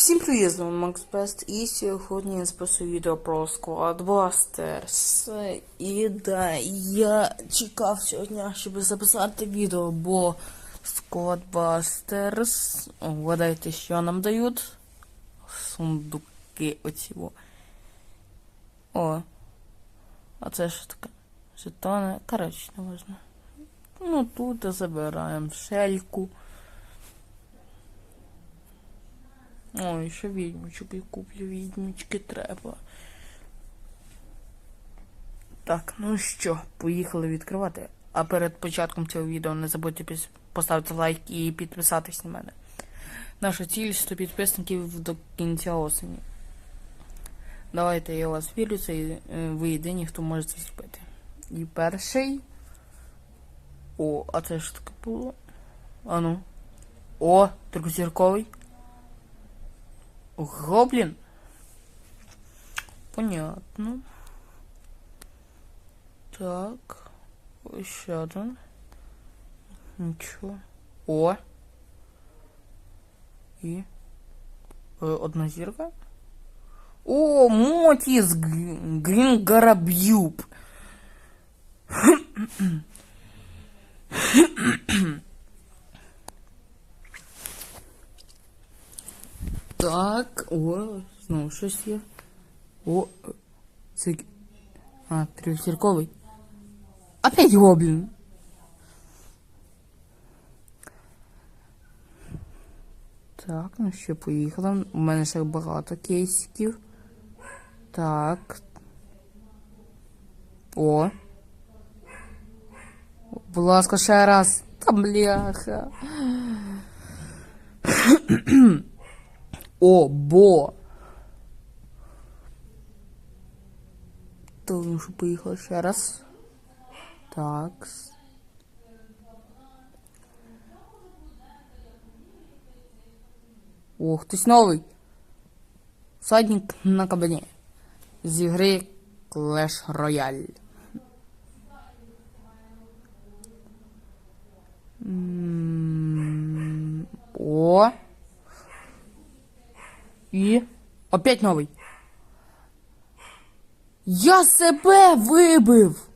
Всім привіт, з вами Макс Бест, і сьогодні я записую відео про Squadbusters. І да, я чекав сьогодні, щоб записати відео, бо Squadbusters, О, вгадайте, що нам дають? Сундуки оці. во. О. А це що таке? Жетони. Коротше, не важно. Ну тут забираємо шельку. Ой, ще відьмочок я куплю, відьмочки треба. Так, ну що, поїхали відкривати. А перед початком цього відео не забудьте поставити лайк і підписатись на мене. Наша ціль 100 підписників до кінця осені. Давайте я вас вірю, це е, ви єдині, хто може це зробити. І перший. О, а це ж таке було. Ану. О, трьохзірковий. Гоблін? Понятно. Так. Ось ще один. Нічого. О. І. Е, одна зірка. О, Мотіс Грін Гараб'юб. Так, о, знову щось є. О, це. А, трьохзірковий. Опять гоблін. Так, ну що, поїхали. У мене ще багато кейсиків. Так. О. Будь ласка, ще раз. Та бляха. О, бо. То, ну що поїхали ще раз. Так. О, хтось новий. Садник на кабані. З ігри Clash Royale. М, О. І. Опять новий. Я себе вибив.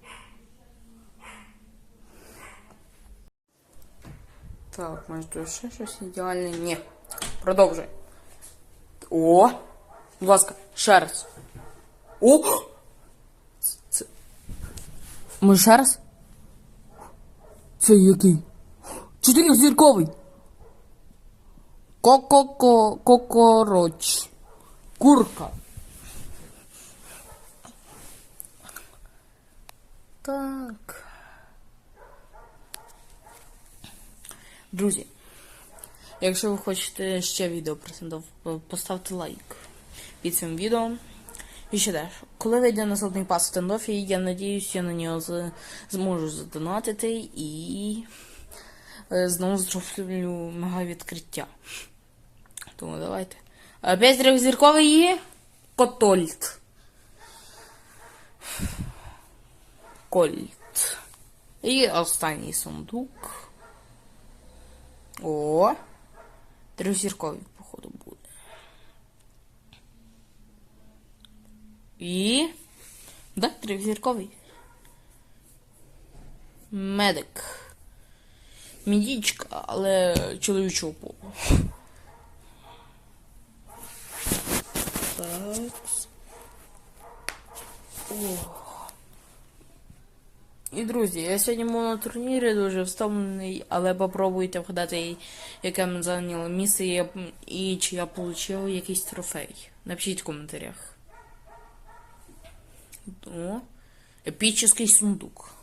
Так, може ще щось ідеальне? Ні. Продовжуй. О! Будь ласка, ще раз. О! Це... Може ще раз? Це який? Чотирьохзірковий. Ко-ко-ко, кокороч. Курка. Так. Друзі, якщо ви хочете ще відео про Сендов, поставте лайк під цим відео. І ще теж, коли вийде наступний пас в стендофі, я надіюсь, я на нього зможу задонатити і е, знову зроблю мега відкриття. Тому давайте. Опять трьохзірковий є Котольт. Кольт. І останній сундук. О! Трьохзірковий, походу, буде. І. Да, трьохзірковий. Медик. Мідічка, але чоловічого полу. Так. О. І друзі, я сьогодні був на турнірі дуже вставлений, але попробуйте вгадати, яке ми зайняли місце і, чи я отримав якийсь трофей. Напишіть в коментарях. О, епічний сундук.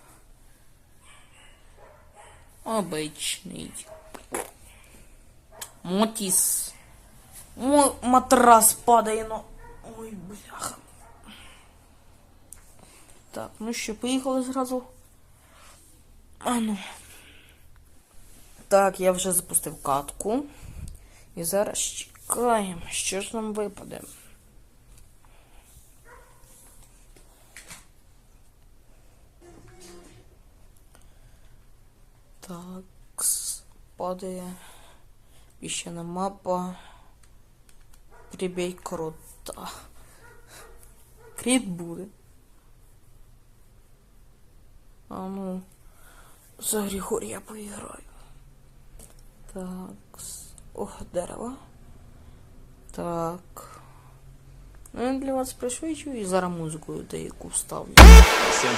Обичний. Мотіс. Мо матрас падає на. Ой, бляха. Так, ну що, поїхали зразу. А ну. Так, я вже запустив катку. І зараз чекаємо, що ж нам випаде. Так, падає. Піщана мапа. Прибей крота. Кріт буде. А ну, за Григорія поіграю. Так. Ох, дерево. Так. Ну, я для вас пришвидшую і зараз музику деяку вставлю. Сен,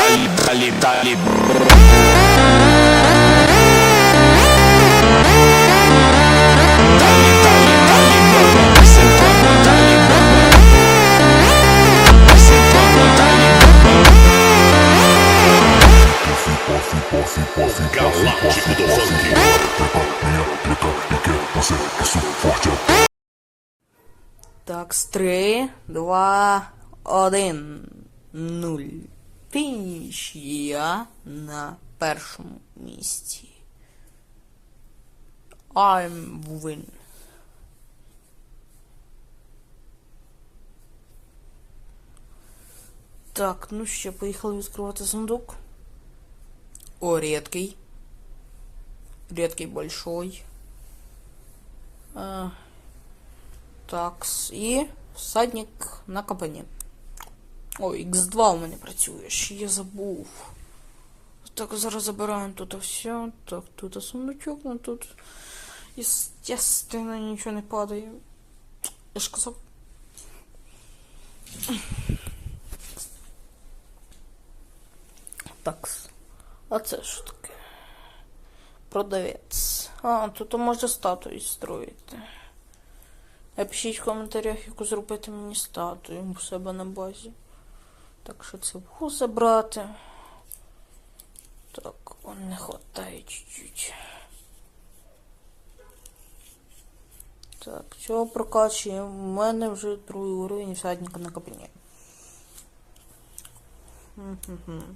dali, vai sentar, dali. Galáctico do Funk. Так, з 3, 2, 1, 0. Фініш. Я на першому місці. I'm win. Так, ну що, поїхали відкривати сундук. О, редкий. Редкий большой. А, Такс. І всадник на капані. Ой, X2 у мене працює, ще я забув. Так, зараз забираємо тут все. Так, тут сундучок, ну тут. Естественно, нічого не падає. Я ж казав. Такс. А це що таке? Продавець. А, тут можна статую строїти. Напишіть в коментарях, яку зробити мені статую у себе на базі. Так що це забрати. Так, он не хватає чуть-чуть. Так, цього прокачуємо. У мене вже другий уровень всадника на. Мгм.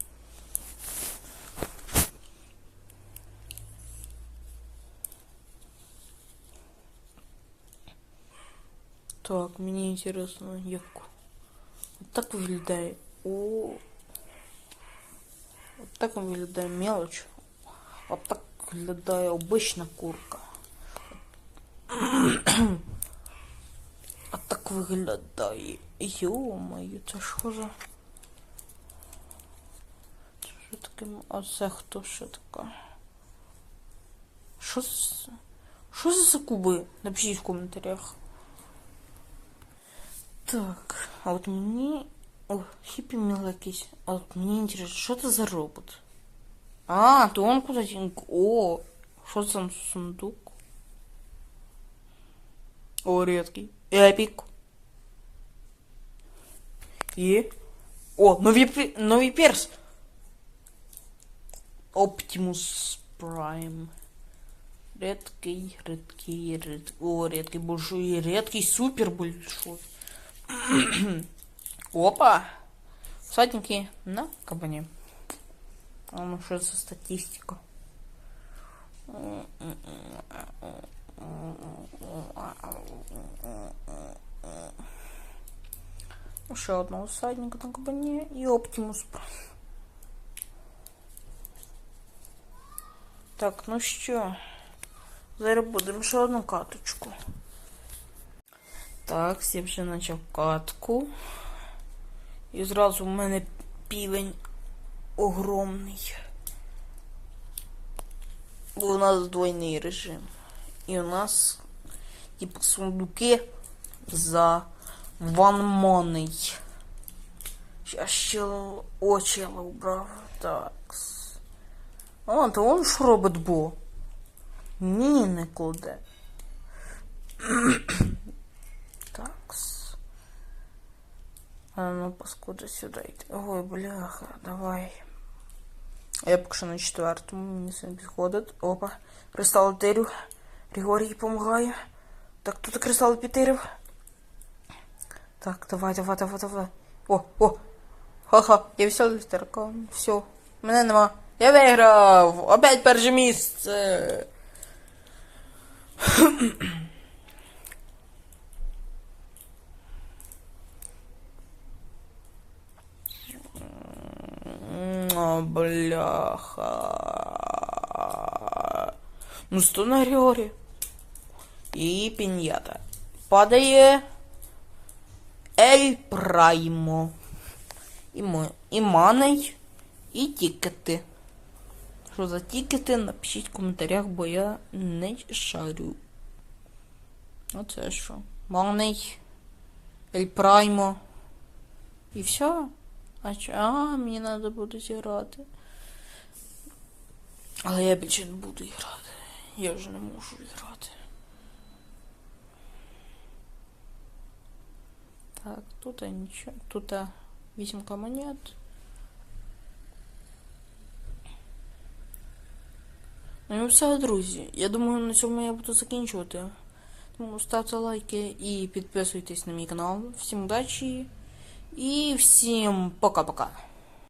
Так, мені інтересно, як. От так виглядає. О. От так виглядає мелоч. От так виглядає обична курка. А так виглядає. Йо-моє, це що за. Це що таке? А це хто ще така? Що це? Що це за куби? Напишіть в коментарях. Так, а от мені... О, хіпі мил якийсь. А от мені інтересно, що це за робот? А, то он кудись... О, що це за сундук? О, редкий. Епік. І... О, нові, пі- новий перс. Оптимус Прайм. Редкий, редкий, редкий. О, редкий большой, редкий, супер большой. Опа! Всадники на кабане. А ну что за статистика? Еще одного всадника на кабане и Оптимус. Так, ну що, зараз будемо ще одну каточку. Так, всі вже почав катку. І зразу в мене півень огромний. Бо у нас двойний режим. І у нас, типу, сундуки за money. Сейчас чел очела убрав. Так. А, то он ж робить бо. Ні, не кладе. Такс. А ну, паскуда сюда йти. Ой, бляха, давай. Я поки що на четвертому, мені це не підходить. Опа. Кристал тирю. Григорій допомагає. Так, тут кристал підтирив. Так, давай, давай, давай, давай. О, о. Ха-ха, я веселий таракан. Все. Мене нема. Я виграв! Опять перше місце! О, бляха. Ну, сто на Ріорі. І піньята. Падає Ель Праймо. І, і маней, і тікети. Що за тікети, напишіть в коментарях, бо я не шарю. Оце що? Маней, Ель Праймо. І все. А чо? А, мені треба буде зіграти. Але я більше не буду грати. Я вже не можу грати. Так, тут нічого. Тут вісімка монет. Ну і все, друзі. Я думаю, на цьому я буду закінчувати. Тому ставте лайки і підписуйтесь на мій канал. Всім удачі і всім пока-пока.